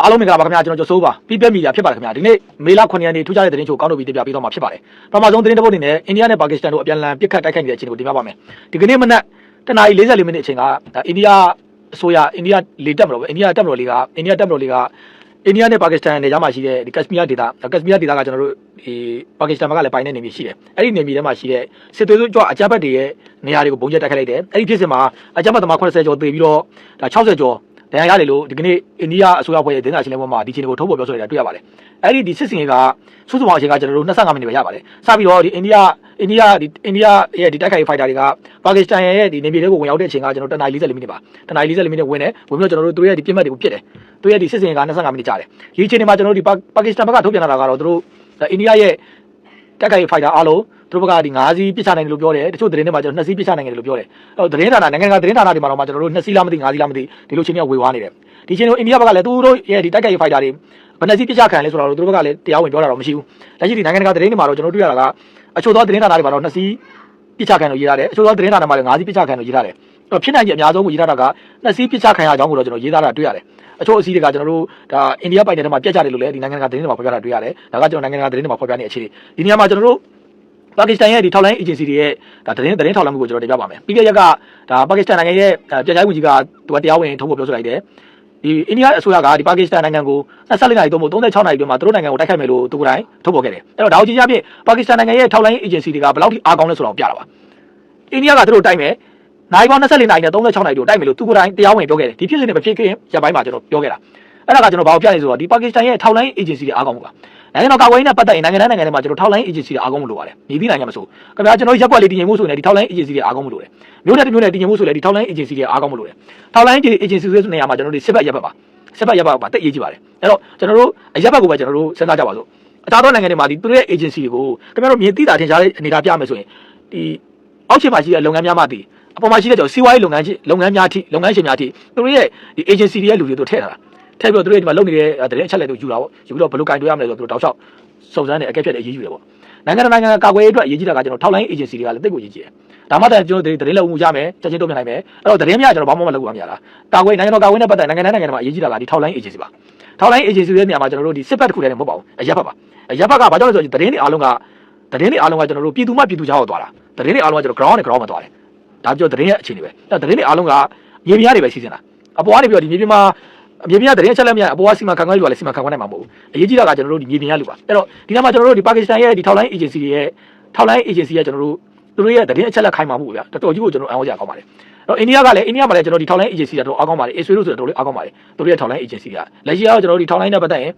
အားလုံးမင်္ဂလာပါခင်ဗျာကျွန်တော်ကျော်စိုးပါပြည်ပြမီဒီယာဖြစ်ပါတယ်ခင်ဗျာဒီနေ့မေလ9ရက်နေ့ထူးခြားတဲ့သတင်းချို့ကောင်းတို့ပြီးတင်ပြပေးတော့မှာဖြစ်ပါတယ်ပထမဆုံးသတင်းတစ်ပုဒ်အနေနဲ့အိန္ဒိယနဲ့ပါကစ္စတန်တို့အပြန်အလှန်ပစ်ခတ်တိုက်ခိုက်နေတဲ့အခြေအနေကိုတင်ပြပါမယ်ဒီကနေ့မနက်တနာရီ44မိနစ်အချိန်ကဒါအိန္ဒိယအစိုးရအိန္ဒိယလေတပ်မတော်ပဲအိန္ဒိယတပ်မတော်လေးကအိန္ဒိယတပ်မတော်လေးကအိန္ဒိယနဲ့ပါကစ္စတန်နယ်ကြားမှာရှိတဲ့ဒီကက်စမီးယားဒေသကက်စမီးယားဒေသကကျွန်တော်တို့ဒီပါကစ္စတန်ဘက်ကလည်းပိုင်တဲ့နေမြေရှိတယ်အဲ့ဒီနေမြေထဲမှာရှိတဲ့စစ်သွေးစုကြွအကြမ်းဖက်တွေရဲ့နေရာတွေကိုပုံကျက်တိုက်ခိုက်လိုက်တယ်အဲ့ဒီဖြစ်စဉ်မှာအကြမ်းဖက်သမား80ကျော်သေပြီးတော့ဒါ60ကျော် ဒဏ်ရာရတယ်လို့ဒီကနေ့အိန္ဒိယအစိုးရဖွဲ့ရဲ့ဒေသရှင်လည်းပေါ်မှာဒီချိန်ကိုထုတ်ဖော်ပြောဆိုနေတာတွေ့ရပါတယ်အဲ့ဒီဒီစစ်စင်ကစုစုပေါင်းအချိန်ကကျွန်တော်တို့25မိနစ်ပဲရပါတယ်စပြီးတော့ဒီအိန္ဒိယအိန္ဒိယဒီအိန္ဒိယရဲ့ဒီတိုက်ခိုက်ဖိုက်တာတွေကပါကစ္စတန်ရဲ့ဒီနေပြည်တော်ကိုဝင်ရောက်တဲ့အချိန်ကကျွန်တော်တနင်္လာ44မိနစ်ပါတနင်္လာ44မိနစ်ဝင်တယ်ဝင်ပြီးတော့ကျွန်တော်တို့တို့ရဲ့ဒီပြစ်မှတ်တွေကိုပြစ်တယ်တို့ရဲ့ဒီစစ်စင်က25မိနစ်ကြာတယ်ဒီအချိန်မှာကျွန်တော်တို့ဒီပါကစ္စတန်ဘက်ကထုတ်ပြန်လာတာကတော့တို့အိန္ဒိယရဲ့ တက်ခိုက်ဖိုက်တာအားလုံးသူတို့ဘက်ကဒီ9စီးပြစ်ချနိုင်တယ်လို့ပြောတယ်တချို့သတင်းတွေမှာကျွန်တော်2စီးပြစ်ချနိုင်တယ်လို့ပြောတယ်အဲ့တော့သတင်းဌာနနိုင်ငံကသတင်းဌာနတွေမှာတော့ကျွန်တော်တို့2စီးလားမသိ9စီးလားမသိဒီလိုချင်းတွေကဝေဝါးနေတယ်ဒီချင်းတို့အိန္ဒိယဘက်ကလည်းသူတို့ရဲ့ဒီတက်ခိုက်ဖိုက်တာတွေဘယ်နှစီးပြစ်ချခံလဲဆိုတော့သူတို့ဘက်ကလည်းတရားဝင်ပြောတာတော့မရှိဘူးလက်ရှိဒီနိုင်ငံကသတင်းတွေမှာတော့ကျွန်တော်တွေ့ရတာကအချို့သောသတင်းဌာနတွေမှာတော့2စီးပြစ်ချခံလို့ရေးထားတယ်အချို့သောသတင်းဌာနမှာလည်း9စီးပြစ်ချခံလို့ရေးထားတယ်အဲ့ တော့ဖြစ်နိုင်ခြင်းအများဆုံးကိုရေးထားတာက2စီးပြစ်ချခံရအောင်ကိုတော့ကျွန်တော်ရေးထားတာတွေ့ရတယ်အချို့အစည်းတွေကကျွန်တော်တို့ဒါအိန္ဒိယပိုင်နယ်ထဲမှာပြတ်ကြတယ်လို့လည်းဒီနိုင်ငံကသတင်းတွေမှာဖော်ပြတာတွေ့ရတယ်ဒါကကျွန်တော်နိုင်ငံကသတင်းတွေမှာဖော်ပြနေတဲ့အခြေအနေဒီနေရာမှာကျွန်တော်တို့ပါကစ္စတန်ရဲ့ဒီထောက်လိုင်းအေဂျင်စီတွေရဲ့ဒါသတင်းသတင်းထောက်လိုင်းမှုကိုကျွန်တော်တင်ပြပါမယ်ပြီးခဲ့ရက်ကဒါပါကစ္စတန်နိုင်ငံရဲ့ပြည်ခြားရေးဝန်ကြီးကသူကတရားဝင်ထုတ်ဖော်ပြောဆိုလိုက်တယ်ဒီအိန္ဒိယအစိုးရကဒီပါကစ္စတန်နိုင်ငံကို24နာရီသို့မဟုတ်36နာရီအတွင်းမှာသူတို့နိုင်ငံကိုတိုက်ခိုက်မယ်လို့သူကိုယ်တိုင်ထုတ်ဖော်ခဲ့တယ်အဲ့တော့ဒါကိုကြည့်ကြဖြင့်ပါကစ္စတန်နိုင်ငံရဲ့ထောက်လိုင်းအေဂျင်စီတွေကဘယ်လောက်ထိအားကောင်းလဲဆိုတာကိုပြတာပါအိန္ဒိယကသူတို့တိုက်မယ် နိုင်ပေါင်း24နာရီနဲ့36နာရီတို့တိုက်မယ်လို့သူကိုယ်တိုင်တရားဝင်ပြောခဲ့တယ်ဒီဖြစ်စဉ်တွေမဖြစ်ခင်ရပိုင်းမှာကျွန်တော်ပြောခဲ့တာအဲ့ဒါကကျွန်တော်ဘာကိုပြနေဆိုတော့ဒီပါကစ္စတန်ရဲ့ထောက်လိုင်းအေဂျင်စီတွေအားကောင်းမှုပါနိုင်ငံတော်ကာကွယ်ရေးနဲ့ပတ်သက်ရင်နိုင်ငံနိုင်ငံတွေမှာကျွန်တော်ထောက်လိုင်းအေဂျင်စီတွေအားကောင်းမှုလိုပါတယ်။ညီသီးနိုင်ငံမဆို။ခင်ဗျာကျွန်တော်ရက်ွက်လေးတည်ငြိမ်မှုဆိုရင်ဒီထောက်လိုင်းအေဂျင်စီတွေအားကောင်းမှုလိုတယ်။မျိုးနဲ့တစ်မျိုးနဲ့တည်ငြိမ်မှုဆိုရင်ဒီထောက်လိုင်းအေဂျင်စီတွေအားကောင်းမှုလိုတယ်။ထောက်လိုင်းအေဂျင်စီဆိုတဲ့နေရာမှာကျွန်တော်တို့စစ်ဘက်ရက်ဘက်ပါ။စစ်ဘက်ရက်ဘက်ပါတိတ်ရေးကြည့်ပါတယ်။အဲ့တော့ကျွန်တော်တို့ရက်ဘက်ကိုပဲကျွန်တော်တို့စဉ်းစားကြပါစို့။အခြားသောနိုင်ငံတွေမှာဒီသူတို့ရဲ့ agency တွေကိုခင်ဗျားတို့မြင်သိတာထင်ရှားတဲ့အနေအထားပြမယ်ဆိုရင်ဒီအောက်ခြေမှာရှိတဲ့လုပ်ငန်းများမှတည် အပေါ်မှာရှိတဲ့ကျွန်တော်စီးပွားရေးလုပ်ငန်းချင်းလုပ်ငန်းများထိလုပ်ငန်းရှင်များထိသူတို့ရဲ့ဒီ agency တွေရဲ့လူတွေတို့ထည့်ထားတာထည့်ပြီးတော့သူတို့ဒီမှာလုပ်နေတဲ့တရင်အချက်လက်တွေယူတာပေါ့ယူပြီးတော့ဘယ်လိုကင်တွေရမလဲဆိုတော့သူတို့တောက်လျှောက်စုံစမ်းတယ်အကဲဖြတ်တယ်အရေးယူတယ်ပေါ့နိုင်ငံတကာနိုင်ငံကာကွယ်ရေးအတွက်အရေးကြီးတာကကျွန်တော်ထောက်လိုင်း agency တွေကလည်းတိတ်ကိုအရေးကြီးတယ်ဒါမှတည်းကျွန်တော်တရင်လုံမှုရမယ်ချက်ချင်းတုံ့ပြန်နိုင်မယ်အဲ့တော့တရင်မြကျွန်တော်ဘာမှမလုပ်ဘူးမရလားကာကွယ်နိုင်ငံတော်ကာကွယ်နဲ့ပတ်သက်နိုင်ငံတိုင်းနိုင်ငံတွေမှာအရေးကြီးတာကဒီထောက်လိုင်း agency ပါထောက်လိုင်း agency ရဲ့နေရာမှာကျွန်တော်တို့ဒီစစ်ဘက်တစ်ခုတည်းနဲ့မဟုတ်ပါဘူးအရက်ဘက်ပါအရက်ဘက်ကဘာကြောင့်လဲဆိုတော့တရင်တွေအားလုံးကတရင်တွေအားလုံးကကျွန်တော်တို့ပြည်သူမှပြည်သူကြားကိုသွားတာတရင်တွေအားလုံးကကျွန်တော် ground နဲ့ ground မှာသွားတယ် ဒါပြောတရင်ရဲ့အခြေအနေပဲအဲ့တရင်တွေအားလုံးကမြေပြားတွေပဲစီစဉ်တာအပေါ်ကနေပြီးတော့ဒီမြေပြင်မှာမြေပြင်ကတရင်ချက်လက်မြအပေါ်ကစီမံခန့်ခွဲယူရလဲစီမံခန့်ခွဲနိုင်မှာမဟုတ်ဘူးအရေးကြီးတာကကျွန်တော်တို့ဒီမြေပြင်ရလူပါအဲ့တော့ဒီနေ့မှာကျွန်တော်တို့ဒီပါကစ္စတန်ရဲ့ဒီထောက်လိုင်း agency ရဲ့ထောက်လိုင်း agency ရဲ့ကျွန်တော်တို့သူတို့ရဲ့တရင်အချက်လက်ခိုင်းမှာမှုဗျာတော်တော်ကြီးကိုကျွန်တော်အံ့ဩကြကောင်းပါတယ်တော့အိန္ဒိယကလည်းအိန္ဒိယမှာလည်းကျွန်တော်ဒီထောက်လိုင်း agency ကတော့အားကောင်းပါတယ်အေဆွေလို့ဆိုတော့တော်တော်လေးအားကောင်းပါတယ်သူတို့ရဲ့ထောက်လိုင်း agency ကလက်ရှိကတော့ကျွန်တော်တို့ဒီထောက်လိုင်းနဲ့ပတ်သက်ရင်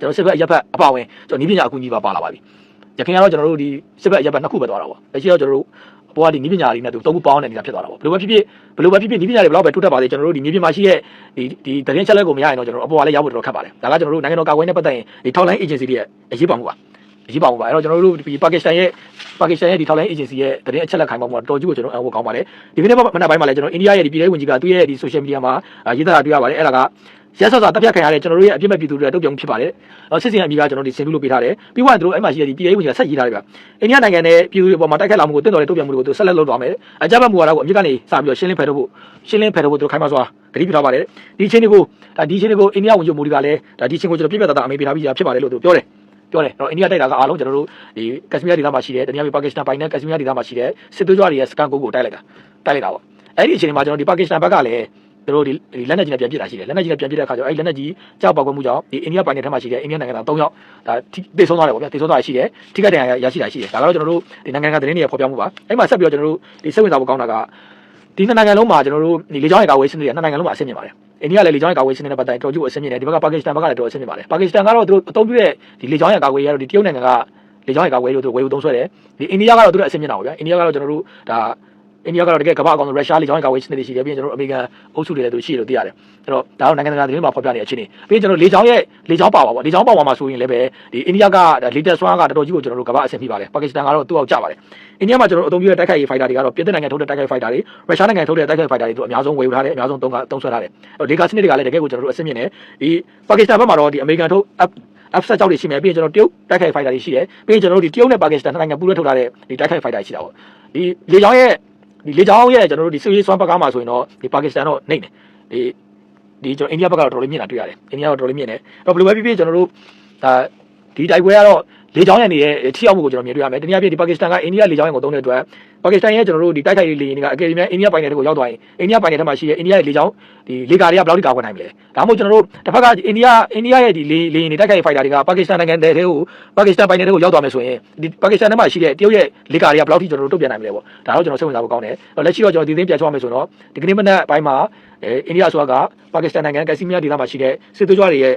ကျွန်တော်စစ်ဘက်အရက်ဘက်အပါဝင်ကျွန်တော်နီးပညာအကူအညီပါပါလာပါပြီ ရခိုင်ကတော့ကျွန်တော်တို့ဒီစစ်ဘက်အရက်ဘက်နှစ်ခုပဲသွားတာပေါ့လက်ရှိတော့ကျွန်တော်တို့အပေါ်ကဒီနီးပညာတွေနဲ့သူသုံးခုပေါင်းတဲ့နေရာဖြစ်သွားတာပေါ့ဘယ်လိုပဲဖြစ်ဖြစ်ဘယ်လိုပဲဖြစ်ဖြစ်နီးပညာတွေဘယ်လောက်ပဲတိုးတက်ပါစေကျွန်တော်တို့ဒီမြေပြင်မှာရှိတဲ့ဒီဒီတရင်ချက်လက်ကိုမရရင်တော့ကျွန်တော်တို့အပေါ်ကလည်းရောက်ဖို့တော်တော်ခက်ပါတယ်ဒါကကျွန်တော်တို့နိုင်ငံတော်ကာကွယ်နဲ့ပတ်သက်ရင်ဒီထောက်လိုင်း agency တွေရဲ့အရေးပါမှုပါအရေးပါမှုပါအဲ့တော့ကျွန်တော်တို့ဒီပါကစ္စတန်ရဲ့ပါကစ္စတန်ရဲ့ဒီထောက်လိုင်း agency ရဲ့တရင်အချက်လက်ခိုင်းပါမှုတော်ကြီးကိုကျွန်တော်အဝတ်ကောင်းပါတယ်ဒီကနေ့မနက်ပိုင်းမှာလည်းကျွန်တော်အိန္ဒိယရဲ့ဒီပြည်ထောင်ဝင်ကြီးကသူ့ရဲ့ဒီ social media မှာရေးသားတာတွေ့ရပါတယ်အဲ့ဒါက ရက်ဆော့ဆော့တပ်ဖြတ်ခံရတဲ့ကျွန်တော်တို့ရဲ့အပြစ်မဲ့ပြည်သူတွေတုတ်ပြုံဖြစ်ပါတယ်။အော်စစ်စင်အမိကကျွန်တော်ဒီစင်ပြလို့ပေးထားတယ်။ပြီးတော့သူတို့အဲ့မှာရှိတဲ့ဒီပြည်ရေးဝင်ကြီးကဆက်ရေးထားတယ်ဗျ။အိန္ဒိယနိုင်ငံနဲ့ပြည်သူတွေပေါ်မှာတိုက်ခိုက်လာမှုကိုတင့်တော်တဲ့တုတ်ပြုံမှုတွေကိုသူဆက်လက်လုပ်သွားမယ်။အကြမ်းဖက်မှုကတော့အမြစ်ကနေစပြီးတော့ရှင်းလင်းဖယ်ထုတ်ဖို့ရှင်းလင်းဖယ်ထုတ်ဖို့သူခိုင်းပါစွာဂရုပြုထားပါတယ်။ဒီချင်းတွေကိုဒါဒီချင်းတွေကိုအိန္ဒိယဝန်ကြီးမိုဒီကလည်းဒါဒီချင်းကိုကျွန်တော်ပြည့်ပြတ်သားသားအမေပေးထားပြီးဖြစ်ပါတယ်လို့သူပြောတယ်။ပြောတယ်။တော့အိန္ဒိယတိုက်တာကအားလုံးကျွန်တော်တို့ဒီကက်စမီးယားဒေသမှာရှိတဲ့တနည်းအားဖြင့်ပါကစ္စတန်ပိုင်တဲ့ကက်စမီးယားဒေသမှာရှိတဲ့စစ်သွေးကြွတွေရဲ့စကန်ကုန်းကိုတိုက်လိုက်တာတိုက်လိုက်တာပေါ့။အဲ့ဒီအချိန်မှာကျွန်တော်ဒီပါကစ္စတန်ဘက်ကလည်း သူတို့ဒီလက်နက်ကြီးနဲ့ပြန်ပစ်တာရှိတယ်လက်နက်ကြီးနဲ့ပြန်ပစ်တဲ့အခါကျတော့အဲ့လက်နက်ကြီးကြောက်ပေါက်ကွဲမှုကြောင့်ဒီအိန္ဒိယပိုင်နယ်ထဲမှာရှိတဲ့အိန္ဒိယနိုင်ငံသား၃ယောက်ဒါတိဆုံးသွားတယ်ပေါ့ဗျာတိဆုံးသွားရရှိတယ်ထိခိုက်ဒဏ်ရာရရှိတာရှိတယ်ဒါကတော့ကျွန်တော်တို့ဒီနိုင်ငံကသတင်းတွေဖော်ပြမှုပါအဲ့မှာဆက်ပြီးတော့ကျွန်တော်တို့ဒီစိတ်ဝင်စားဖို့ကောင်းတာကဒီနှစ်နိုင်ငံလုံးမှာကျွန်တော်တို့ဒီလေကြောင်းရဲ့ကာဝေးစနစ်တွေနှစ်နိုင်ငံလုံးမှာအဆင့်မြင့်ပါတယ်အိန္ဒိယလည်းလေကြောင်းရဲ့ကာဝေးစနစ်နဲ့ပတ်သက်တော်ကြည့်ဖို့အဆင့်မြင့်တယ်ဒီဘက်ကပါကစ္စတန်ဘက်ကလည်းတော်အဆင့်မြင့်ပါတယ်ပါကစ္စတန်ကတော့သူတို့အသုံးပြုတဲ့ဒီလေကြောင်းရဲ့ကာဝေးရတော့ဒီတရုတ်နိုင်ငံကလေကြောင်းရဲ့ကာဝေးလို့သူဝယ်ယူသုံးဆွဲတယ်ဒီအိန္ဒိယကတော့သူတို့အဆင့်မြင့်တာပေါ့ဗျာအိန္ဒိယကတော့ကျွန်တော်တို့ဒါ အိန္ဒိယကတော့တကယ်ကမ္ဘာအကောင်ဆုံးရုရှားလေကြောင်းကာကွယ်စနစ်တွေရှိတယ်ပြီးရင်ကျွန်တော်တို့အမေရိကန်အုပ်စုတွေလည်းသူရှိတယ်လို့သိရတယ်အဲ့တော့ဒါတော့နိုင်ငံတကာသတင်းမှာဖော်ပြနေတဲ့အခြေအနေပြီးရင်ကျွန်တော်လေကြောင်းရဲ့လေကြောင်းပါပါပေါ့လေကြောင်းပါပါမှာဆိုရင်လည်းပဲဒီအိန္ဒိယကလေတက်ဆွမ်းကတော်တော်ကြီးကိုကျွန်တော်တို့ကမ္ဘာအဆင့်ပြပါတယ်ပါကစ္စတန်ကတော့သူ့အောက်ကျပါတယ်အိန္ဒိယမှာကျွန်တော်တို့အသုံးပြုတဲ့တိုက်ခိုက်ရေးဖိုက်တာတွေကတော့ပြည်သက်နိုင်ငံထုတ်တဲ့တိုက်ခိုက်ဖိုက်တာတွေရုရှားနိုင်ငံထုတ်တဲ့တိုက်ခိုက်ဖိုက်တာတွေသူအများဆုံးဝယ်ယူထားတယ်အများဆုံးသုံးကသုံးဆွဲထားတယ်အဲ့လေကာစနစ်တွေကလည်းတကယ်ကိုကျွန်တော်တို့အဆင့်မြင့်တယ်ဒီပါကစ္စတန်ဘက်မှာတော့ဒီအမေရိကန်ထုတ် F7 ကြောက်တွေရှိမယ်ပြီးရင်ကျွန်တော်တရုတ်တိုက်ခိုက်ဖိုက်တာတွေရှိတယ်ပြီးရင်ကျွန်တော်တို့ဒီတရုတ်နဲ့ပါကစ္စတန်နိုင်ငံပူးတွဲထုတ်ထားတဲ့ဒီတိုက်ခိုက်ဖိုက်တာရှိတာပေါ့ဒီလေကြောင်းရဲ့ ဒီလေကြောင်းရဲ့ကျွန်တော်တို့ဒီစစ်ရေးစွမ်းပကားမှာဆိုရင်တော့ဒီပါကစ္စတန်တော့နှိမ့်တယ်ဒီဒီကျွန်တော်အိန္ဒိယဘက်ကတော့တော်တော်လေးမြင့်တာတွေ့ရတယ်အိန္ဒိယကတော့တော်တော်လေးမြင့်တယ်အဲ့တော့ဘယ်လိုပဲဖြစ်ဖြစ်ကျွန်တော်တို့ဒါဒီတိုက်ပွဲကတော့ လေကြောင်းရန်နေတဲ့ထိရောက်မှုကိုကျွန်တော်မြင်တွေ့ရမယ်တနည်းအားဖြင့်ဒီပါကစ္စတန်ကအိန္ဒိယလေကြောင်းရန်ကိုသုံးတဲ့အတွက်ပါကစ္စတန်ရဲ့ကျွန်တော်တို့ဒီတိုက်ခိုက်ရေးလေယာဉ်တွေကအကယ်၍အိန္ဒိယပိုင်နယ်တွေကိုရောက်သွားရင်အိန္ဒိယပိုင်နယ်ထဲမှာရှိတဲ့အိန္ဒိယရဲ့လေကြောင်းဒီလေကာတွေကဘယ်လောက်ထိကာကွယ်နိုင်မလဲဒါမှမဟုတ်ကျွန်တော်တို့တစ်ဖက်ကအိန္ဒိယအိန္ဒိယရဲ့ဒီလေလေယာဉ်တွေတိုက်ခိုက်ရေးဖိုက်တာတွေကပါကစ္စတန်နိုင်ငံတဲ့တွေကိုပါကစ္စတန်ပိုင်နယ်တွေကိုရောက်သွားမယ်ဆိုရင်ဒီပါကစ္စတန်ထဲမှာရှိတဲ့တရုတ်ရဲ့လေကာတွေကဘယ်လောက်ထိကျွန်တော်တို့တုံ့ပြန်နိုင်မလဲပေါ့ဒါတော့ကျွန်တော်စိတ်ဝင်စားဖို့ကောင်းတယ်လက်ရှိတော့ကျွန်တော်ဒီသိန်းပြန်ချောင်းမယ်ဆိုတော့ဒီကနေ့မနက်ပိုင်းမှာအဲအိန္ဒိယဆိုကပါကစ္စတန်နိုင်ငံကက်စီမီယာဒေသမှာရှိတဲ့စစ်သွေးကြွတွေရဲ့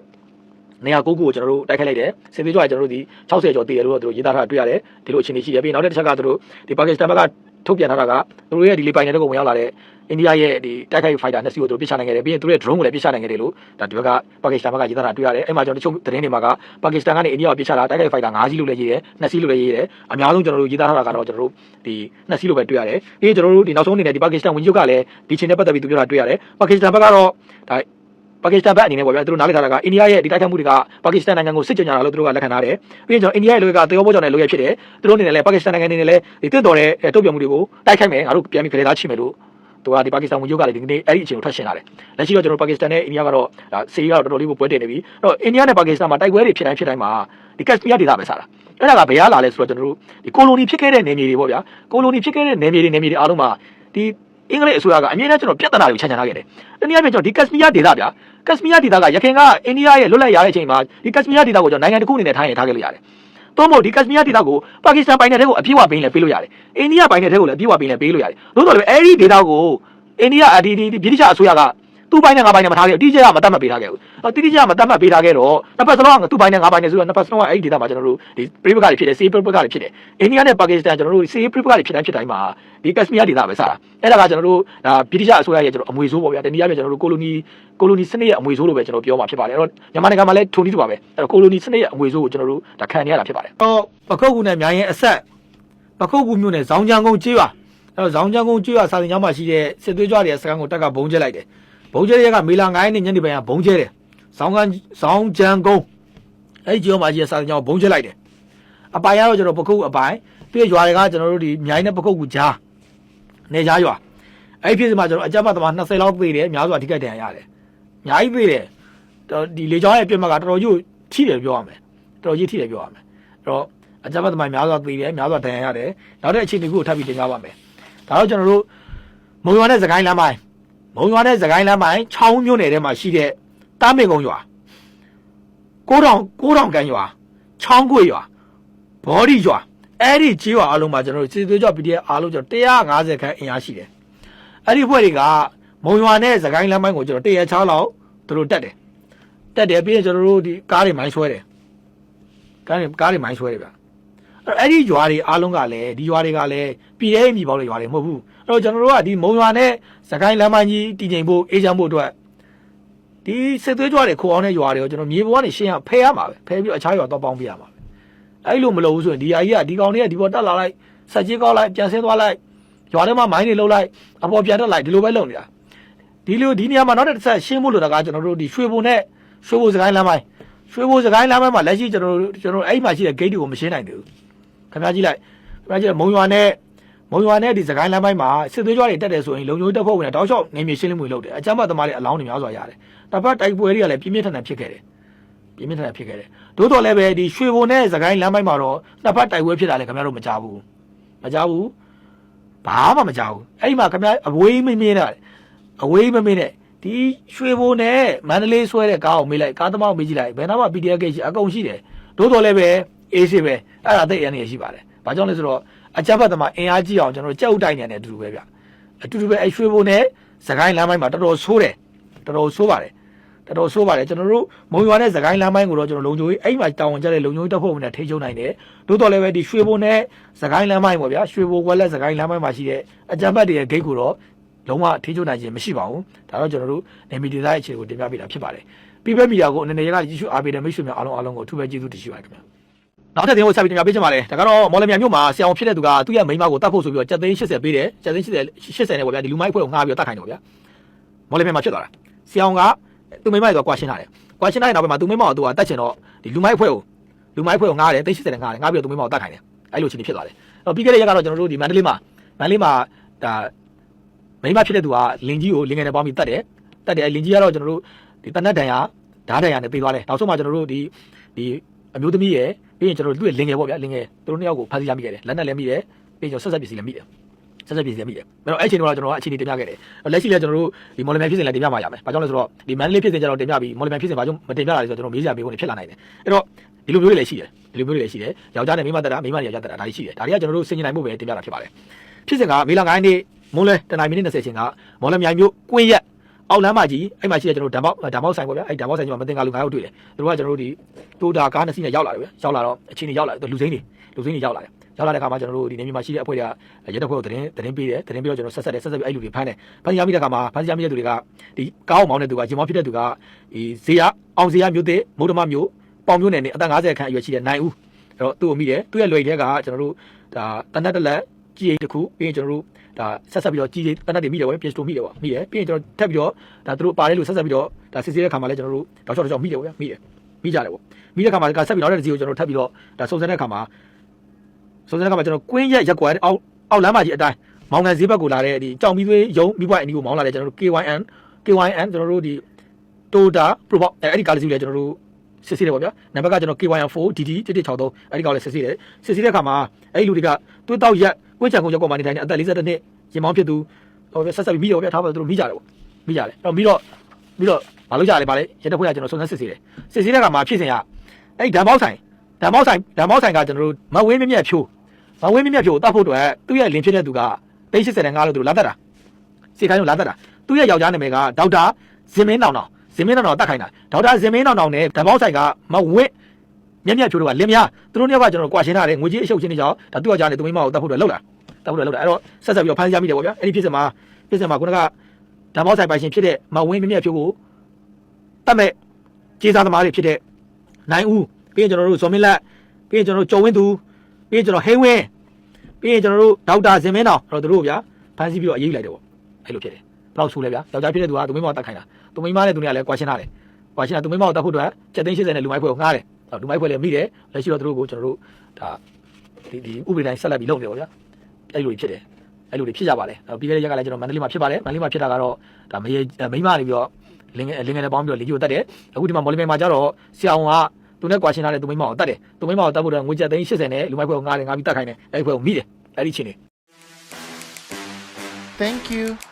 နေရာကိုကိုကိုကျွန်တော်တို့တိုက်ခိုက်လိုက်တယ်စစ်သွေးကြွတွေကျွန်တော်တို့ဒီ60ကျော်တည်တယ်လို့တော့သူတို့ရေးသားထားတွေ့ရတယ်ဒီလိုအခြေအနေရှိတယ်ပြီးနောက်တစ်ချက်ကသူတို့ဒီပါကစ္စတန်ဘက်ကထုတ်ပြန်ထားတာကသူတို့ရဲ့ဒီလေပိုင်နယ်တွေကိုဝင်ရောက်လာတဲ့အိန္ဒိယရဲ့ဒီတိုက်ခိုက်ဖိုက်တာနှစ်စီးကိုသူတို့ပြစ်ချနိုင်ခဲ့တယ်ပြီးရင်သူတို့ရဲ့ drone ကိုလည်းပြစ်ချနိုင်ခဲ့တယ်လို့ဒါဒီဘက်ကပါကစ္စတန်ဘက်ကရေးသားတာတွေ့ရတယ်အဲ့မှာကျွန်တော်တချို့သတင်းတွေမှာကပါကစ္စတန်ကနေအိန္ဒိယကိုပြစ်ချတာတိုက်ခိုက်ဖိုက်တာ5စီးလို့လည်းရေးတယ်2စီးလို့လည်းရေးတယ်အများဆုံးကျွန်တော်တို့ရေးသားထားတာကတော့ကျွန်တော်တို့ဒီ2စီးလို့ပဲတွေ့ရတယ်ပြီးရင်ကျွန်တော်တို့ဒီနောက်ဆုံးအနေနဲ့ဒီပါကစ္စတန်ဝန်ကြီးချုပ်ကလည်းဒီချင်းနဲ့ပတ်သက်ပြီးသူပြောတာတွေ့ရတယ်ပါကစ္စတန်ဘက်ကတော့ဒါ ပါကစ္စတန်ဘက်အနေနဲ့ပေါ့ဗျာသူတို့နားလည်ထားတာကအိန္ဒိယရဲ့ဒီတိုက်ခိုက်မှုတွေကပါကစ္စတန်နိုင်ငံကိုစစ်ကြောင်ညာလို့သူတို့ကလက်ခံထားတယ်ပြီးရင်ကျွန်တော်အိန္ဒိယရဲ့လူတွေကတရောပေါ်ကြောင်တဲ့လူရဲ့ဖြစ်တယ်သူတို့အနေနဲ့လည်းပါကစ္စတန်နိုင်ငံအနေနဲ့လည်းဒီတင့်တော်တဲ့တုတ်ပြမှုတွေကိုတိုက်ခိုက်မယ်ငါတို့ပြန်ပြီးကြလေသားချိမယ်လို့သူကဒီပါကစ္စတန်ဝန်ကြီးချုပ်ကလည်းဒီနေ့အဲ့ဒီအချိန်ကိုထွက်ရှင်လာတယ်လက်ရှိတော့ကျွန်တော်ပါကစ္စတန်နဲ့အိန္ဒိယကတော့ဒါစီးကတော့တော်တော်လေးကိုပွဲတင်နေပြီအဲ့တော့အိန္ဒိယနဲ့ပါကစ္စတန်မှာတိုက်ပွဲတွေဖြစ်တိုင်းဖြစ်တိုင်းမှာဒီကက်စပီးယားဒေသပဲစားတာအဲ့ဒါကဘယ်ရလာလဲဆိုတော့ကျွန်တော်တို့ဒီကိုလိုနီဖြစ်ခဲ့တဲ့နယ်မြေတွေပေါ့ဗျာကိုလိုနီဖြစ်ခဲ့တဲ့နယ်မြေတွေနယ်မြေတွေအားလုံးမှာဒီ အင်္ဂလိပ်အစိုးရကအမြဲတမ်းကျွန်တော်ပြဿနာတွေကိုခြံချန်ထားခဲ့တယ်။တနည်းအားဖြင့်ကျွန်တော်ဒီကက်စပီးယားဒေသဗျာကက်စပီးယားဒေသကရခိုင်ကအိန္ဒိယရဲ့လွတ်လပ်ရတဲ့အချိန်မှာဒီကက်စပီးယားဒေသကိုကျွန်တော်နိုင်ငံတစ်ခုအနေနဲ့ထားရင်ထားခဲ့လို့ရတယ်။သို့မဟုတ်ဒီကက်စပီးယားဒေသကိုပါကစ္စတန်ပိုင်နယ်တဲ့ကိုအပြည့်အဝပေးရင်လည်းပေးလို့ရတယ်။အိန္ဒိယပိုင်နယ်တဲ့ကိုလည်းအပြည့်အဝပေးရင်လည်းပေးလို့ရတယ်။သို့တော်လည်းအဲ့ဒီဒေသကိုအိန္ဒိယအဒီဒီဗြိတိရှအစိုးရက သူ့ပိုင်းနဲ့ငါးပိုင်းနဲ့မထားခဲ့ဘူးတိကျကမတတ်မှတ်ပေးထားခဲ့ဘူးအော်တိတိကျကမတတ်မှတ်ပေးထားခဲ့တော့နှစ်ပတ်စလုံးကသူ့ပိုင်းနဲ့ငါးပိုင်းနဲ့ဆိုတော့နှစ်ပတ်စလုံးကအဲ့ဒီဒေသမှာကျွန်တော်တို့ဒီပြိပကတွေဖြစ်တယ်စေးပြိပကတွေဖြစ်တယ်အိန္ဒိယနဲ့ပါကစ္စတန်ကျွန်တော်တို့စေးပြိပကတွေဖြစ်တိုင်းဖြစ်တိုင်းမှာဒီကက်စမီယာဒေသပဲစတာအဲ့ဒါကကျွန်တော်တို့ဒါဗြိတိရှအစိုးရရဲ့ကျွန်တော်အမွေဆိုးပေါ့ဗျာတနည်းအားဖြင့်ကျွန်တော်တို့ကိုလိုနီကိုလိုနီစနစ်ရဲ့အမွေဆိုးလို့ပဲကျွန်တော်ပြောမှာဖြစ်ပါတယ်အဲ့တော့မြန်မာနိုင်ငံမှာလည်းထုံနည်းတူပါပဲအဲ့တော့ကိုလိုနီစနစ်ရဲ့အမွေဆိုးကိုကျွန်တော်တို့ဒါခံနေရတာဖြစ်ပါတယ်တော့ပခုတ်ကူနဲ့မြိုင်ရဲ့အဆက်ပခုတ်ကူမြို့နယ်ဇောင်းချန်ကုန်းကျေးရွာအဲ့တော့ဇောင်းချန်ကုန်းကျေးရွာစာတင်ကျောင်းမှာရှိတဲ့စစ်သွေးကြွတွေရဲ့စခန်းကိုတက်ကဘုံကျဲလိုက်တယ် ဘုံကျဲရက်ကမေလာ9ရက်နေ့ညနေပိုင်းကဘုံကျဲတယ်။ဇောင်းကန်ဇောင်းကြံကုန်းအဲ့ဒီကျောင်းမှာကြီးစာတင်ကျောင်းဘုံကျဲလိုက်တယ်။အပိုင်ကတော့ကျွန်တော်ပခုတ်အပိုင်ပြီးရွာတွေကကျွန်တော်တို့ဒီမြိုင်းနဲ့ပခုတ်ကူကြားနေကြားရွာအဲ့ဒီဖြစ်စမှာကျွန်တော်အကြမ်းဖက်သမား20လောက်သေးတယ်အများစုအထိခိုက်ဒဏ်ရာရတယ်။အများကြီးသေးတယ်။ဒီလေကျောင်းရဲ့ပြစ်မှတ်ကတော်တော်ကြီးထိတယ်ပြောရမယ်။တော်တော်ကြီးထိတယ်ပြောရမယ်။အဲ့တော့အကြမ်းဖက်သမားများစွာသေးတယ်များစွာဒဏ်ရာရတယ်။နောက်တဲ့အခြေအနေကိုထပ်ပြီးတင်ပြပါမယ်။ဒါတော့ကျွန်တော်တို့မုံရွာနဲ့စကိုင်းလမ်းပိုင်း မုံရွာနဲ့စကိုင်းလမ်းပိုင်းချောင်းမြို့နယ်ထဲမှာရှိတဲ့တားမင်ကုန်းရွာကိုးတောင်ကိုးတောင်ကန်ရွာချောင်းကွေရွာဘော်ဒီရွာအဲ့ဒီကြီးရွာအလုံးမှာကျွန်တော်တို့စစ်သွေးကြော PDF အားလုံးကျွန်တော်150ခန်းအင်အားရှိတယ်အဲ့ဒီဖွဲ့တွေကမုံရွာနဲ့စကိုင်းလမ်းပိုင်းကိုကျွန်တော်100ချောင်းလောက်သူတို့တက်တယ်တက်တယ်ပြီးရင်ကျွန်တော်တို့ဒီကားတွေမိုင်းဆွဲတယ်ကားတွေကားတွေမိုင်းဆွဲတယ်ဗျအဲ့ဒီရွာတွေအားလုံးကလည်းဒီရွာတွေကလည်းပြည်ရဲမြေပေါက်တဲ့ရွာတွေမဟုတ်ဘူးအဲ့ တော့ကျွန်တော်တို့ကဒီမုံရွာနဲ့စကိုင်းလမ်းမကြီးတည်ငြိမ်ဖို့အေးချမ်းဖို့အတွက်ဒီစစ်သွေးကြွတွေခိုအောင်တဲ့ရွာတွေကိုကျွန်တော်မြေပေါ်ကနေရှင်းရဖယ်ရမှာပဲဖယ်ပြီးအခြားရွာတော့ပေါင်းပြရမှာပဲအဲ့လိုမလုပ်ဘူးဆိုရင်ဒီအကြီးကဒီကောင်တွေကဒီပေါ်တက်လာလိုက်ဆက်ကြီးကောက်လိုက်ပြန်ဆင်းသွားလိုက်ရွာထဲမှာမိုင်းတွေလှုပ်လိုက်အပေါ်ပြန်တက်လိုက်ဒီလိုပဲလုပ်နေတာဒီလိုဒီနေရာမှာနောက်တစ်ဆက်ရှင်းဖို့လိုတာကကျွန်တော်တို့ဒီရွှေဘုံနဲ့ရွှေဘုံစကိုင်းလမ်းပိုင်းရွှေဘုံစကိုင်းလမ်းပိုင်းမှာလက်ရှိကျွန်တော်တို့ကျွန်တော်အဲ့မှာရှိတဲ့ gate တွေကိုမရှင်းနိုင်သေးဘူးခင်ဗျားကြည့်လိုက်ခင်ဗျားကြည့်မုံရွာနဲ့ မုံရွာနဲ့ဒီစကိုင်းလမ်းပိုင်းမှာစစ်သွေးကြွတွေတက်တယ်ဆိုရင်လုံခြုံရေးတပ်ဖွဲ့ဝင်တွေတောက်လျှောက်နေမြေရှင်းလင်းမှုလုပ်တယ်အကြမ်းဖက်သမားတွေအလောင်းတွေများစွာရတယ်တပတ်တိုက်ပွဲတွေကလည်းပြင်းပြင်းထန်ထန်ဖြစ်ခဲ့တယ်ပြင်းပြင်းထန်ထန်ဖြစ်ခဲ့တယ်သို့တော်လည်းပဲဒီရွှေဘုံနဲ့စကိုင်းလမ်းပိုင်းမှာတော့နှစ်ဖက်တိုက်ပွဲဖြစ်တာလည်းခင်ဗျားတို့မကြားဘူးမကြားဘူးဘာမှမကြားဘူးအဲ့ဒီမှာခင်ဗျားအဝေးမင်းမင်းနဲ့အဝေးမမင်းနဲ့ဒီရွှေဘုံနဲ့မန္တလေးဆွဲတဲ့ကားကိုမေးလိုက်ကားသမားကိုမေးကြည့်လိုက်ဘယ်နာမှ PDF ကိစ္စအကုန်ရှိတယ်သို့တော်လည်းပဲအေးစစ်ပဲအဲ့ဒါသိအရင်နေရှိပါတယ်ဘာကြောင့်လဲဆိုတော့ အကြမ်းဖက်သမားအင်အားကြီးအောင်ကျွန်တော်တို့ကြောက်တိုက်နေတဲ့အတူတူပဲဗျအတူတူပဲအရွှေဘုံနဲ့စကိုင်းလမ်းပိုင်းမှာတော်တော်ဆိုးတယ်တော်တော်ဆိုးပါတယ်တော်တော်ဆိုးပါတယ်ကျွန်တော်တို့မုံရွာနဲ့စကိုင်းလမ်းပိုင်းကိုတော့ကျွန်တော်လုံခြုံရေးအဲ့မှာတာဝန်ကျတဲ့လုံခြုံရေးတပ်ဖွဲ့ဝင်တွေထိချုံနိုင်တယ်တိုးတော်လည်းပဲဒီရွှေဘုံနဲ့စကိုင်းလမ်းပိုင်းပေါ့ဗျာရွှေဘုံကွက်လက်စကိုင်းလမ်းပိုင်းမှာရှိတဲ့အကြမ်းဖက်တွေရဲ့ဂိတ်ကိုတော့လုံးဝထိချုံနိုင်ခြင်းမရှိပါဘူးဒါတော့ကျွန်တော်တို့နေမီဒေသရဲ့အခြေကိုတင်ပြပေးတာဖြစ်ပါတယ်ပြပမီဒီယာကိုအနေနဲ့ရကကြီးစုအားပေးတဲ့မိတ်ဆွေများအားလုံးအားလုံးကိုအထူးပဲကျေးဇူးတင်ရှိပါတယ်ခင်ဗျာ နောက်ထပ်တင်ဖို့ဆက်ပြီးတင်ပြပေးချင်ပါတယ်ဒါကတော့မော်လမြိုင်မြို့မှာဆရာအောင်ဖြစ်တဲ့သူကသူ့ရဲ့မိန်းမကိုတတ်ဖို့ဆိုပြီးတော့ကြက်သိန်း80ပေးတယ်ကြက်သိန်း80 80နဲ့ပေါ့ဗျာဒီလူမိုက်ဖွဲ့ကိုငှားပြီးတော့တတ်ခိုင်းတယ်ပေါ့ဗျာမော်လမြိုင်မှာဖြစ်သွားတာဆရာအောင်ကသူ့မိန်းမရဲ့ကွာရှင်းထားတယ်ကွာရှင်းထားတဲ့နောက်ပိုင်းမှာသူ့မိန်းမကိုသူကတတ်ချင်တော့ဒီလူမိုက်ဖွဲ့ကိုလူမိုက်ဖွဲ့ကိုငှားတယ်သိန်း80နဲ့ငှားတယ်ငှားပြီးတော့သူ့မိန်းမကိုတတ်ခိုင်းတယ်အဲ့လိုချင်းဖြစ်သွားတယ်အဲ့တော့ပြီးခဲ့တဲ့ရက်ကတော့ကျွန်တော်တို့ဒီမန္တလေးမှာမန္တလေးမှာဒါမိန်းမဖြစ်တဲ့သူကလင်ကြီးကိုလင်ငယ်နဲ့ပေါင်းပြီးတတ်တယ်တက်တယ်အဲလင်ကြီးကတော့ကျွန်တော်တို့ဒီတနက်တန်ရဓာတ်တန်ရနဲ့ပြေးသွားတယ်နောက်ဆုံးမှကျွန်တော်တို့ဒီဒီအမျိုးသမီးရယ် ပြီးရင်ကျွန်တော်တို့သူ့ရဲ့လင်ငယ်ပေါ့ဗျာလင်ငယ်သူတို့နှစ်ယောက်ကိုဖမ်းဆီးရမိခဲ့တယ်လက်နက်လည်းမိတယ်ပြီးရင်ကျွန်တော်ဆက်ဆက်ပစ္စည်းလည်းမိတယ်ဆက်ဆက်ပစ္စည်းလည်းမိတယ်အဲ့တော့အဲ့ချိန်တော့ကျွန်တော်ကအချိန်ကြီးတင်ပြခဲ့တယ်လက်ရှိလည်းကျွန်တော်တို့ဒီမော်လမြိုင်ဖြစ်စဉ်လည်းတင်ပြမှာရမယ်ဘာကြောင့်လဲဆိုတော့ဒီမန်လေးဖြစ်စဉ်ကျတော့တင်ပြပြီးမော်လမြိုင်ဖြစ်စဉ်ဘာကြောင့်မတင်ပြတာလဲဆိုတော့ကျွန်တော်မေးစရာမေးခွန်းတွေဖြစ်လာနိုင်တယ်အဲ့တော့ဒီလိုမျိုးတွေလည်းရှိတယ်ဒီလိုမျိုးတွေလည်းရှိတယ်ယောက်ျားနဲ့မိန်းမတက်တာမိန်းမနဲ့ယောက်ျားတက်တာဒါတွေရှိတယ်ဒါတွေကကျွန်တော်တို့ဆင်ញင်နိုင်မှုပဲတင်ပြတာဖြစ်ပါတယ်ဖြစ်စဉ်ကမေလ9ရက်နေ့မွန်းလဲတနင်္လာမိနစ်20ချိန်ကမော်လမြိုင်မြို့ကွင်းရက် အောက်လမ်းမကြီးအဲ့မှာရှိတဲ့ကျွန်တော်တို့ဓာတ်ပေါက်ဓာတ်ပေါက်ဆိုင်ပေါ့ဗျာအဲ့ဓာတ်ပေါက်ဆိုင်ကြီးမှာမတင်ကားလူ9ယောက်တွေ့တယ်သူတို့ကကျွန်တော်တို့ဒီတိုတာကားနှစ်စီးနဲ့ရောက်လာတယ်ဗျာရောက်လာတော့အချင်းတွေရောက်လာတယ်လူစိမ့်တွေလူစိမ့်တွေရောက်လာတယ်ရောက်လာတဲ့အခါမှာကျွန်တော်တို့ဒီနေမြေမှာရှိတဲ့အဖွဲ့တွေကရဲတပ်ဖွဲ့ကိုသတင်းသတင်းပေးတယ်သတင်းပေးတော့ကျွန်တော်ဆက်ဆက်တယ်ဆက်ဆက်ပြီးအဲ့လူတွေဖမ်းတယ်ဖမ်းရမိတဲ့အခါမှာဖမ်းရမိတဲ့သူတွေကဒီကားအောင်မောင်းတဲ့သူကဂျင်မောင်းဖြစ်တဲ့သူကဒီဇေယအောင်ဇေယမျိုးတဲ့မုဒ္ဓမမျိုးပေါင်မျိုးနယ်နဲ့အသက်50ခန့်အရွယ်ရှိတဲ့နိုင်ဦးအဲ့တော့သူ့ကိုမိတယ်သူ့ရဲ့လွယ်ထဲကကျွန်တော်တို့ဒါတနက်တလက်ကြီးတစ်ခုပြီးရင်ကျွန်တော်တို့ ဒါဆက်ဆက်ပြီးတော့ကြီးကြီးတနက်တွေမိတယ်ဗောပြင်စတိုမိတယ်ဗောမိတယ်ပြီးရင်ကျွန်တော်ထပ်ပြီးတော့ဒါသူတို့ပါတယ်လို့ဆက်ဆက်ပြီးတော့ဒါစစ်ဆေးတဲ့ခါမှာလည်းကျွန်တော်တို့တောက်ချောက်တောက်ချောက်မိတယ်ဗောမိတယ်မိကြတယ်ဗောမိတဲ့ခါမှာကဆက်ပြီးတော့တဲ့စီကိုကျွန်တော်ထပ်ပြီးတော့ဒါစုံစမ်းတဲ့ခါမှာစုံစမ်းတဲ့ခါမှာကျွန်တော်ကွင်းရက်ရက်ကွာတဲ့အောက်အောက်လမ်းမကြီးအတိုင်းမောင်ငံဈေးဘက်ကိုလာတဲ့ဒီကြောင်မီသွေးယုံမိဘအနီကိုမောင်းလာတဲ့ကျွန်တော်တို့ KYN KYN ကျွန်တော်တို့ဒီ Toyota Probox အဲအဲ့ဒီကားလေးစီလည်းကျွန်တော်တို့ စစ်ဆေးတယ်ပေါ့ဗျာနံပါတ်ကကျွန်တော် KYN4 DD 1163အဲ့ဒီကောင်လည်းစစ်ဆေးတယ်စစ်ဆေးတဲ့အခါမှာအဲ့ဒီလူတွေကသွေးတောက်ရက်ကွင်းချံကုန်းရောက်ကောက်မှနေတိုင်းအသက်42နှစ်ရင်မောင်းဖြစ်သူဟိုဆက်ဆက်ပြီးမိတော့ဗျာထားပါသူတို့မိကြတယ်ပေါ့မိကြတယ်အဲ့တော့မိတော့ပြီးတော့မလုပ်ကြလဲပါလေရတဲ့ဖွဲ့ကကျွန်တော်စုံစမ်းစစ်ဆေးတယ်စစ်ဆေးတဲ့အခါမှာဖြစ်စဉ်ကအဲ့ဒီဓာတ်ပေါက်ဆိုင်ဓာတ်ပေါက်ဆိုင်ဓာတ်ပေါက်ဆိုင်ကကျွန်တော်တို့မဝင်းမြမြဖြိုးမဝင်းမြမြဖြိုးတတ်ဖို့အတွက်သူ့ရဲ့လင်ဖြစ်တဲ့သူက385လို့သူတို့လာတတ်တာစေခိုင်းလို့လာတတ်တာသူ့ရဲ့ယောက်ျားနာမည်ကဒေါက်တာဇင်မင်းနောင်နောင် ဇင်မင်းနောင်နောင်တတ်ခိုင်းတာဒေါက်တာဇင်မင်းနောင်နောင်နဲ့ဓာတ်ပေါက်ဆိုင်ကမဝင့်မြက်မြက်ဖြိုးတို့ကလင်းများသူတို့နှစ်ယောက်ကကျွန်တော်ကွာရှင်းထားတယ်ငွေကြီးအရှုပ်ချင်းတွေကြောင့်ဒါသူ့အကြောင်းနဲ့သူမိမကိုတတ်ဖို့တော့လောက်လာတတ်ဖို့တော့လောက်လာအဲ့တော့ဆက်ဆက်ပြီးတော့ဖမ်းဆီးရမိတယ်ပေါ့ဗျာအဲ့ဒီဖြစ်စမှာဖြစ်စမှာခုနကဓာတ်ပေါက်ဆိုင်ပိုင်ရှင်ဖြစ်တဲ့မဝင်းမြက်မြက်ဖြိုးကိုတတ်မဲ့ကြေးစားသမားတွေဖြစ်တဲ့နိုင်ဦးပြီးရင်ကျွန်တော်တို့ဇော်မင်းလက်ပြီးရင်ကျွန်တော်တို့ကျော်ဝင်းသူပြီးရင်ကျွန်တော်ဟိန်းဝင်းပြီးရင်ကျွန်တော်တို့ဒေါက်တာဇင်မင်းနောင်အဲ့တော့သူတို့ဗျာဖမ်းဆီးပြီးတော့အရေးယူလိုက်တယ်ပေါ့အဲ့လိုဖြစ်တယ်ဘယ်လောက်ဆူလဲဗျာယောက်ျားဖြစ်တဲ့သူကသူမိမကိုတတ်ခိုင်းတာ သူမိမနဲ့သူနဲ့ကလည်းကွာရှင်းထားတယ်။ဟွာရှင်ကသူမိမကိုတတ်ဖို့အတွက်ချက်သိန်း80နဲ့လူမိုက်ဖွဲ့ကိုငှားတယ်။အဲ့လူမိုက်ဖွဲ့လည်းမိတယ်။လက်ရှိတော့သူတို့ကိုကျွန်တော်တို့ဒါဒီဒီဥပဒေတိုင်းဆက်လက်ပြီးလုပ်နေပါဗျာ။အဲ့လိုတွေဖြစ်တယ်။အဲ့လိုတွေဖြစ်ကြပါလေ။အဲ့ပြီးခဲ့တဲ့ရက်ကလည်းကျွန်တော်မန္တလေးမှာဖြစ်ပါတယ်။မန္တလေးမှာဖြစ်တာကတော့ဒါမရေမိမနေပြီးတော့လင်းငယ်လင်းငယ်နဲ့ပေါင်းပြီးတော့လေကြီးကိုတတ်တယ်။အခုဒီမှာမော်လမြိုင်မှာကျတော့ဆရာဝန်ကသူနဲ့ကွာရှင်းထားတဲ့သူမိမကိုတတ်တယ်။သူမိမကိုတတ်ဖို့အတွက်ငွေချက်သိန်း80နဲ့လူမိုက်ဖွဲ့ကိုငှားတယ်ငှားပြီးတတ်ခိုင်းတယ်။အဲ့ဒီဖွဲ့ကိုမိတယ်။အဲ့ဒီချင်းနေ Thank you.